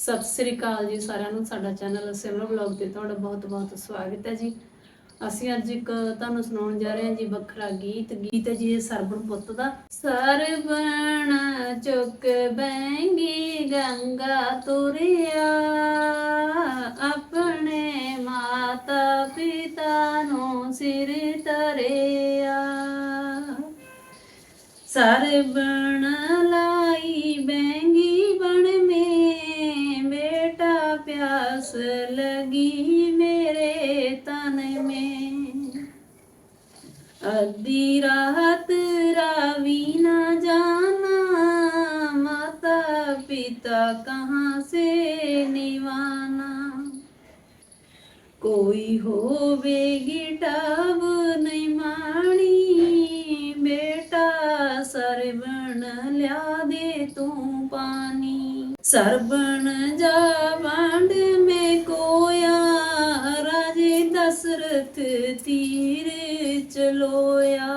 ਸਤਿ ਸ੍ਰੀ ਅਕਾਲ ਜੀ ਸਾਰਿਆਂ ਨੂੰ, ਸਾਡਾ ਚੈਨਲ ਸਿਮਰ ਬਲੌਗ ਤੇ ਤੁਹਾਡਾ ਬਹੁਤ-ਬਹੁਤ ਸਵਾਗਤ ਹੈ ਜੀ। ਅਸੀਂ ਅੱਜ ਇੱਕ ਤੁਹਾਨੂੰ ਸੁਣਾਉਣ ਜਾ ਰਹੇ ਹਾਂ ਜੀ ਵੱਖਰਾ ਗੀਤ। ਗੀਤ ਹੈ ਜੀ ਇਹ ਪੁੱਤ ਦਾ। ਸਰਬਣ ਚੁੱਕ ਬੈਂਗੀ ਗੰਗਾ ਤੁਰਿਆ, ਆਪਣੇ ਮਾਤਾ ਪਿਤਾ ਨੂੰ ਸਿਰ ਤਰਿਆ ਸਾਰੇ ਬਣ ਲਾਈ ਬੈਂਗੀ प्यास लगी मेरे तन में अधी रात रावी न जाना माता पिता कहाँ से निवाना कोई होवेगी डब नहीं माणी बेटा ਸਰਵਣ ਲਿਆ ਦੇ ਤੂੰ ਪਾਣੀ ਸਰਵਣ ਜਾਵਾ कांड में कोया, राजे दशरथ तीर चलोया।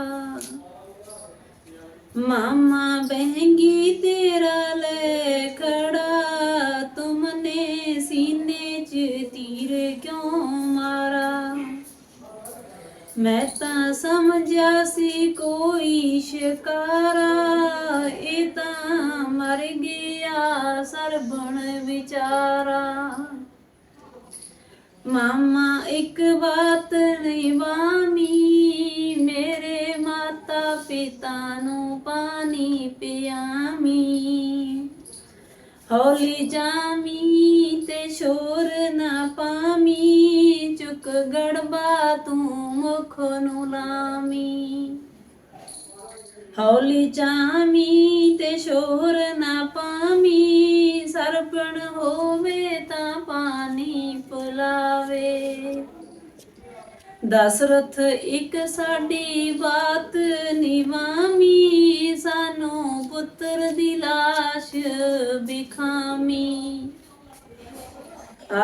मामा बहंगी तेरा ले खड़ा, तुमने सीने च तीर क्यों मारा? मैं ता समझा सी कोई शिकारा ਗਿਆ ਸਰਬਣ ਵਿਚਾਰਾ। ਮਾਮਾ ਇੱਕ ਬਾਤ ਨਹੀਂ ਬਾਮੀ ਮੇਰੇ ਮਾਤਾ ਪਿਤਾ ਨੂੰ ਪਾਣੀ ਪਿਆਮੀ ਹੌਲੀ ਜਾਮੀ ਤੇ ਸ਼ੋਰ ਨਾ ਪਾਮੀ ਚੁੱਕ ਗੜਬਾ ਤੂੰ ਮੁਖ ਨੂੰ ਲਾਮੀ ਹੌਲੀ ਚਾਮੀ ਦਸਰਥ ਇੱਕ ਸਾਡੀ ਬਾਤ ਨਿਵਾਮੀ, ਸਾਨੂੰ ਪੁੱਤਰ ਦੀ ਲਾਸ਼ ਬਿਖਾਮੀ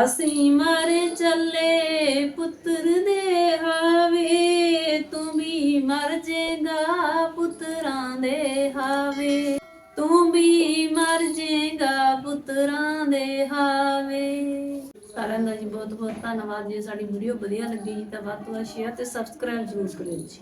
ਅਸੀਂ ਮਾਰੇ ਚੱਲੇ ਪੁੱਤਰ ਦੇ ਹਾਵੇ, ਤੂੰ ਵੀ ਮਰ ਜੇਗਾ ਪੁੱਤਰਾਂ ਦੇ ਹਾਵੇ। ਤੂੰ ਵੀ ਮਰ ਜੇਗਾ ਪੁੱਤਰਾਂ ਦੇ ਹਾਵੇ। ਸਾਰਿਆਂ ਦਾ ਜੀ ਬਹੁਤ ਬਹੁਤ ਧੰਨਵਾਦ ਜੇ, ਸਾਡੀ ਵੀਡੀਓ ਵਧੀਆ ਲੱਗੀ ਤਾਂ ਵੱਧ ਤੋਂ ਵੱਧ ਸ਼ੇਅਰ ਤੇ ਸਬਸਕ੍ਰਾਈਬ ਜ਼ਰੂਰ ਕਰਿਓ ਜੀ।